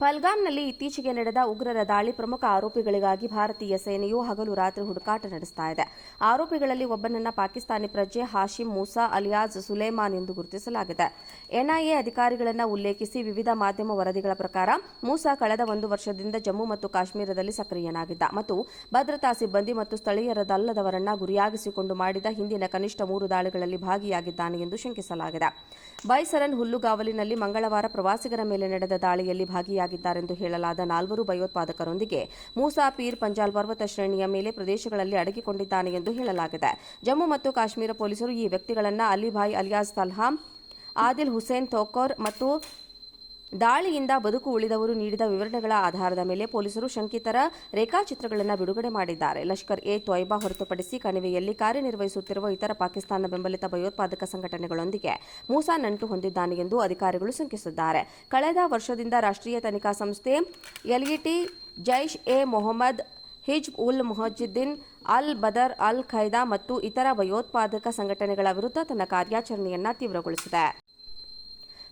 ಪಲ್ಗಾಮ್ನಲ್ಲಿ ಇತ್ತೀಚೆಗೆ ನಡೆದ ಉಗ್ರರ ದಾಳಿ ಪ್ರಮುಖ ಆರೋಪಿಗಳಿಗಾಗಿ ಭಾರತೀಯ ಸೇನೆಯು ಹಗಲು ರಾತ್ರಿ ಹುಡುಕಾಟ ನಡೆಸ್ತಾ ಇದೆ. ಆರೋಪಿಗಳಲ್ಲಿ ಒಬ್ಬನನ್ನ ಪಾಕಿಸ್ತಾನಿ ಪ್ರಜೆ ಹಾಶಿಂ ಮೂಸಾ ಅಲಿಯಾಜ್ ಸುಲೇಮಾನ್ ಎಂದು ಗುರುತಿಸಲಾಗಿದೆ. ಎನ್ಐಎ ಅಧಿಕಾರಿಗಳನ್ನು ಉಲ್ಲೇಖಿಸಿ ವಿವಿಧ ಮಾಧ್ಯಮ ವರದಿಗಳ ಪ್ರಕಾರ ಮೂಸಾ ಕಳೆದ ಒಂದು ವರ್ಷದಿಂದ ಜಮ್ಮು ಮತ್ತು ಕಾಶ್ಮೀರದಲ್ಲಿ ಸಕ್ರಿಯನಾಗಿದ್ದ ಮತ್ತು ಭದ್ರತಾ ಸಿಬ್ಬಂದಿ ಮತ್ತು ಸ್ಥಳೀಯರದಲ್ಲದವರನ್ನ ಗುರಿಯಾಗಿಸಿಕೊಂಡು ಮಾಡಿದ ಹಿಂದಿನ ಕನಿಷ್ಠ ಮೂರು ದಾಳಿಗಳಲ್ಲಿ ಭಾಗಿಯಾಗಿದ್ದಾನೆ ಎಂದು ಶಂಕಿಸಲಾಗಿದೆ. ಬೈಸರನ್ ಹುಲ್ಲುಗಾವಲಿನಲ್ಲಿ ಮಂಗಳವಾರ ಪ್ರವಾಸಿಗರ ಮೇಲೆ ನಡೆದ ದಾಳಿಯಲ್ಲಿ ಭಾಗಿಯಾಗಿದ್ದಾರೆಂದು ಹೇಳಲಾದ ನಾಲ್ವರು ಭಯೋತ್ಪಾದಕರೊಂದಿಗೆ ಮೂಸಾ ಪೀರ್ ಪಂಜಾಲ್ ಪರ್ವತ ಶ್ರೇಣಿಯ ಮೇಲೆ ಪ್ರದೇಶಗಳಲ್ಲಿ ಅಡಗಿಕೊಂಡಿದ್ದಾನೆ ಎಂದು ಹೇಳಲಾಗಿದೆ. ಜಮ್ಮು ಮತ್ತು ಕಾಶ್ಮೀರ ಪೊಲೀಸರು ಈ ವ್ಯಕ್ತಿಗಳನ್ನು ಅಲಿಭಾಯ್ ಅಲಿಯಾಸ್ ತಲ್ಹಾಮ್, ಆದಿಲ್ ಹುಸೇನ್ ತೋಕೋರ್ ಮತ್ತು ದಾಳಿಯಿಂದ ಬದುಕು ಉಳಿದವರು ನೀಡಿದ ವಿವರಣೆಗಳ ಆಧಾರದ ಮೇಲೆ ಪೊಲೀಸರು ಶಂಕಿತರ ರೇಖಾಚಿತ್ರಗಳನ್ನು ಬಿಡುಗಡೆ ಮಾಡಿದ್ದಾರೆ. ಲಷ್ಕರ್ ಎ ತೊಯ್ಬಾ ಹೊರತುಪಡಿಸಿ ಕಣಿವೆಯಲ್ಲಿ ಕಾರ್ಯನಿರ್ವಹಿಸುತ್ತಿರುವ ಇತರ ಪಾಕಿಸ್ತಾನ ಬೆಂಬಲಿತ ಭಯೋತ್ಪಾದಕ ಸಂಘಟನೆಗಳೊಂದಿಗೆ ಮೂಸಾ ನಂಟು ಹೊಂದಿದ್ದಾನೆ ಎಂದು ಅಧಿಕಾರಿಗಳು ಶಂಕಿಸಿದ್ದಾರೆ. ಕಳೆದ ವರ್ಷದಿಂದ ರಾಷ್ಟ್ರೀಯ ತನಿಖಾ ಸಂಸ್ಥೆ L E T Jaish e Mohammed Hizb ul Mujahideen Al Badr, Al Qaeda ಮತ್ತು ಇತರ ಭಯೋತ್ಪಾದಕ ಸಂಘಟನೆಗಳ ವಿರುದ್ಧ ತನ್ನ ಕಾರ್ಯಾಚರಣೆಯನ್ನು ತೀವ್ರಗೊಳಿಸಿದೆ.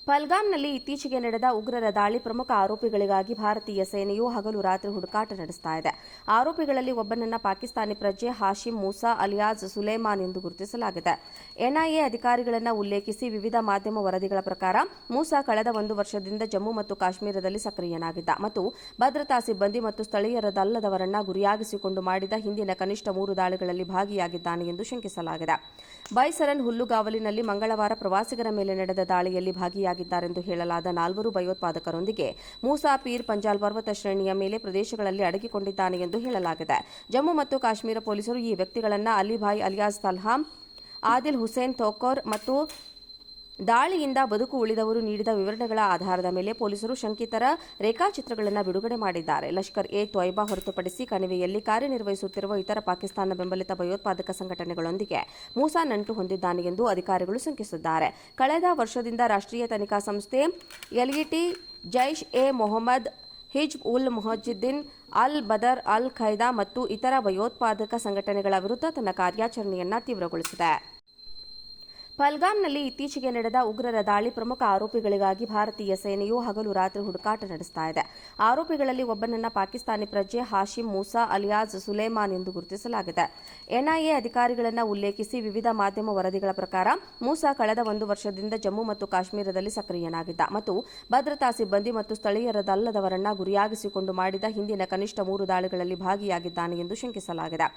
ಪಲ್ಗಾಮ್ನಲ್ಲಿ ಇತ್ತೀಚೆಗೆ ನಡೆದ ಉಗ್ರರ ದಾಳಿ ಪ್ರಮುಖ ಆರೋಪಿಗಳಿಗಾಗಿ ಭಾರತೀಯ ಸೇನೆಯು ಹಗಲು ರಾತ್ರಿ ಹುಡುಕಾಟ ನಡೆಸ್ತಾ ಇದೆ. ಆರೋಪಿಗಳಲ್ಲಿ ಒಬ್ಬನನ್ನ ಪಾಕಿಸ್ತಾನಿ ಪ್ರಜೆ ಹಾಶಿಂ ಮೂಸಾ ಅಲಿಯಾಜ್ ಸುಲೇಮಾನ್ ಎಂದು ಗುರುತಿಸಲಾಗಿದೆ. ಎನ್ಐಎ ಅಧಿಕಾರಿಗಳನ್ನು ಉಲ್ಲೇಖಿಸಿ ವಿವಿಧ ಮಾಧ್ಯಮ ವರದಿಗಳ ಪ್ರಕಾರ ಮೂಸಾ ಕಳೆದ ಒಂದು ವರ್ಷದಿಂದ ಜಮ್ಮು ಮತ್ತು ಕಾಶ್ಮೀರದಲ್ಲಿ ಸಕ್ರಿಯನಾಗಿದ್ದ ಮತ್ತು ಭದ್ರತಾ ಸಿಬ್ಬಂದಿ ಮತ್ತು ಸ್ಥಳೀಯರದಲ್ಲದವರನ್ನ ಗುರಿಯಾಗಿಸಿಕೊಂಡು ಮಾಡಿದ ಹಿಂದಿನ ಕನಿಷ್ಠ ಮೂರು ದಾಳಿಗಳಲ್ಲಿ ಭಾಗಿಯಾಗಿದ್ದಾನೆ ಎಂದು ಶಂಕಿಸಲಾಗಿದೆ. ಬೈಸರನ್ ಹುಲ್ಲುಗಾವಲಿನಲ್ಲಿ ಮಂಗಳವಾರ ಪ್ರವಾಸಿಗರ ಮೇಲೆ ನಡೆದ ದಾಳಿಯಲ್ಲಿ ಭಾಗಿಯಾಗಿದ್ದಾರೆಂದು ಹೇಳಲಾದ ನಾಲ್ವರು ಭಯೋತ್ಪಾದಕರೊಂದಿಗೆ ಮೂಸಾ ಪೀರ್ ಪಂಜಾಲ್ ಪರ್ವತ ಶ್ರೇಣಿಯ ಮೇಲೆ ಪ್ರದೇಶಗಳಲ್ಲಿ ಅಡಗಿಕೊಂಡಿದ್ದಾನೆ ಎಂದು ಹೇಳಲಾಗಿದೆ. ಜಮ್ಮು ಮತ್ತು ಕಾಶ್ಮೀರ ಪೊಲೀಸರು ಈ ವ್ಯಕ್ತಿಗಳನ್ನು ಅಲಿಭಾಯ್ ಅಲಿಯಾಸ್ ತಲ್ಹಾಂ ಆದಿಲ್ ಹುಸೇನ್ ತೋಕೋರ್ ಮತ್ತು ದಾಳಿಯಿಂದ ಬದುಕು ಉಳಿದವರು ನೀಡಿದ ವಿವರಣೆಗಳ ಆಧಾರದ ಮೇಲೆ ಪೊಲೀಸರು ಶಂಕಿತರ ರೇಖಾಚಿತ್ರಗಳನ್ನು ಬಿಡುಗಡೆ ಮಾಡಿದ್ದಾರೆ. ಲಷ್ಕರ್ ಎ ತೊಯ್ಬಾ ಹೊರತುಪಡಿಸಿ ಕಣಿವೆಯಲ್ಲಿ ಕಾರ್ಯನಿರ್ವಹಿಸುತ್ತಿರುವ ಇತರ ಪಾಕಿಸ್ತಾನ ಬೆಂಬಲಿತ ಭಯೋತ್ಪಾದಕ ಸಂಘಟನೆಗಳೊಂದಿಗೆ ಮೂಸಾ ನಂಟು ಹೊಂದಿದ್ದಾನೆ ಎಂದು ಅಧಿಕಾರಿಗಳು ಶಂಕಿಸಿದ್ದಾರೆ. ಕಳೆದ ವರ್ಷದಿಂದ ರಾಷ್ಟ್ರೀಯ ತನಿಖಾ ಸಂಸ್ಥೆ L E T Jaish e Mohammed, Hizb ul Mujahideen Al Badr, Al Qaeda ಮತ್ತು ಇತರ ಭಯೋತ್ಪಾದಕ ಸಂಘಟನೆಗಳ ವಿರುದ್ಧ ತನ್ನ ಕಾರ್ಯಾಚರಣೆಯನ್ನು ತೀವ್ರಗೊಳಿಸಿದೆ. ಪಲ್ಗಾಮ್ನಲ್ಲಿ ಇತ್ತೀಚೆಗೆ ನಡೆದ ಉಗ್ರರ ದಾಳಿ ಪ್ರಮುಖ ಆರೋಪಿಗಳಿಗಾಗಿ ಭಾರತೀಯ ಸೇನೆಯು ಹಗಲು ರಾತ್ರಿ ಹುಡುಕಾಟ ನಡೆಸ್ತಾ ಇದೆ. ಆರೋಪಿಗಳಲ್ಲಿ ಒಬ್ಬನನ್ನ ಪಾಕಿಸ್ತಾನಿ ಪ್ರಜೆ ಹಾಶಿಂ ಮೂಸಾ ಅಲಿಯಾಜ್ ಸುಲೇಮಾನ್ ಎಂದು ಗುರುತಿಸಲಾಗಿದೆ. ಎನ್ಐಎ ಅಧಿಕಾರಿಗಳನ್ನು ಉಲ್ಲೇಖಿಸಿ ವಿವಿಧ ಮಾಧ್ಯಮ ವರದಿಗಳ ಪ್ರಕಾರ ಮೂಸಾ ಕಳೆದ ಒಂದು ವರ್ಷದಿಂದ ಜಮ್ಮು ಮತ್ತು ಕಾಶ್ಮೀರದಲ್ಲಿ ಸಕ್ರಿಯನಾಗಿದ್ದ ಮತ್ತು ಭದ್ರತಾ ಸಿಬ್ಬಂದಿ ಮತ್ತು ಸ್ಥಳೀಯರದಲ್ಲದವರನ್ನ ಗುರಿಯಾಗಿಸಿಕೊಂಡು ಮಾಡಿದ ಹಿಂದಿನ ಕನಿಷ್ಠ ಮೂರು ದಾಳಿಗಳಲ್ಲಿ ಭಾಗಿಯಾಗಿದ್ದಾನೆ ಎಂದು ಶಂಕಿಸಲಾಗಿದೆ.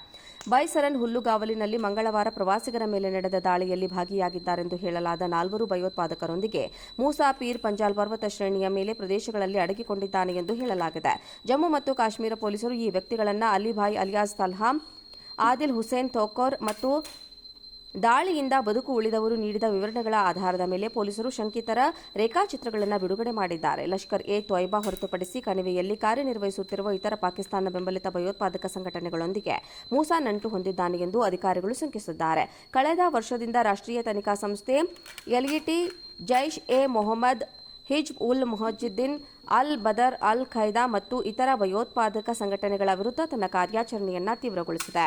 ಬೈಸರನ್ ಹುಲ್ಲುಗಾವಲಿನಲ್ಲಿ ಮಂಗಳವಾರ ಪ್ರವಾಸಿಗರ ಮೇಲೆ ನಡೆದ ದಾಳಿಯಲ್ಲಿ ಭಾಗಿಯಾಗಿದ್ದಾರೆಂದು ಹೇಳಲಾದ ನಾಲ್ವರು ಭಯೋತ್ಪಾದಕರೊಂದಿಗೆ ಮೂಸಾ ಪೀರ್ ಪಂಜಾಲ್ ಪರ್ವತ ಶ್ರೇಣಿಯ ಮೇಲೆ ಪ್ರದೇಶಗಳಲ್ಲಿ ಅಡಗಿಕೊಂಡಿದ್ದಾನೆ ಎಂದು ಹೇಳಲಾಗಿದೆ. ಜಮ್ಮು ಮತ್ತು ಕಾಶ್ಮೀರ ಪೊಲೀಸರು ಈ ವ್ಯಕ್ತಿಗಳನ್ನು ಅಲಿಭಾಯ್ ಅಲಿಯಾಸ್ ತಲ್ಹಾಮ್, ಆದಿಲ್ ಹುಸೇನ್ ತೋಕೋರ್ ಮತ್ತು ದಾಳಿಯಿಂದ ಬದುಕು ಉಳಿದವರು ನೀಡಿದ ವಿವರಣೆಗಳ ಆಧಾರದ ಮೇಲೆ ಪೊಲೀಸರು ಶಂಕಿತರ ರೇಖಾಚಿತ್ರಗಳನ್ನು ಬಿಡುಗಡೆ ಮಾಡಿದ್ದಾರೆ. ಲಷ್ಕರ್ ಎ ತೊಯ್ಬಾ ಹೊರತುಪಡಿಸಿ ಕಣಿವೆಯಲ್ಲಿ ಕಾರ್ಯನಿರ್ವಹಿಸುತ್ತಿರುವ ಇತರ ಪಾಕಿಸ್ತಾನ ಬೆಂಬಲಿತ ಭಯೋತ್ಪಾದಕ ಸಂಘಟನೆಗಳೊಂದಿಗೆ ಮೂಸಾ ನಂಟು ಹೊಂದಿದ್ದಾನೆ ಎಂದು ಅಧಿಕಾರಿಗಳು ಶಂಕಿಸಿದ್ದಾರೆ. ಕಳೆದ ವರ್ಷದಿಂದ ರಾಷ್ಟ್ರೀಯ ತನಿಖಾ ಸಂಸ್ಥೆ L E T Jaish e Mohammed Hizb ul Mujahideen Al Badr, Al Qaeda ಮತ್ತು ಇತರ ಭಯೋತ್ಪಾದಕ ಸಂಘಟನೆಗಳ ವಿರುದ್ಧ ತನ್ನ ಕಾರ್ಯಾಚರಣೆಯನ್ನು ತೀವ್ರಗೊಳಿಸಿದೆ.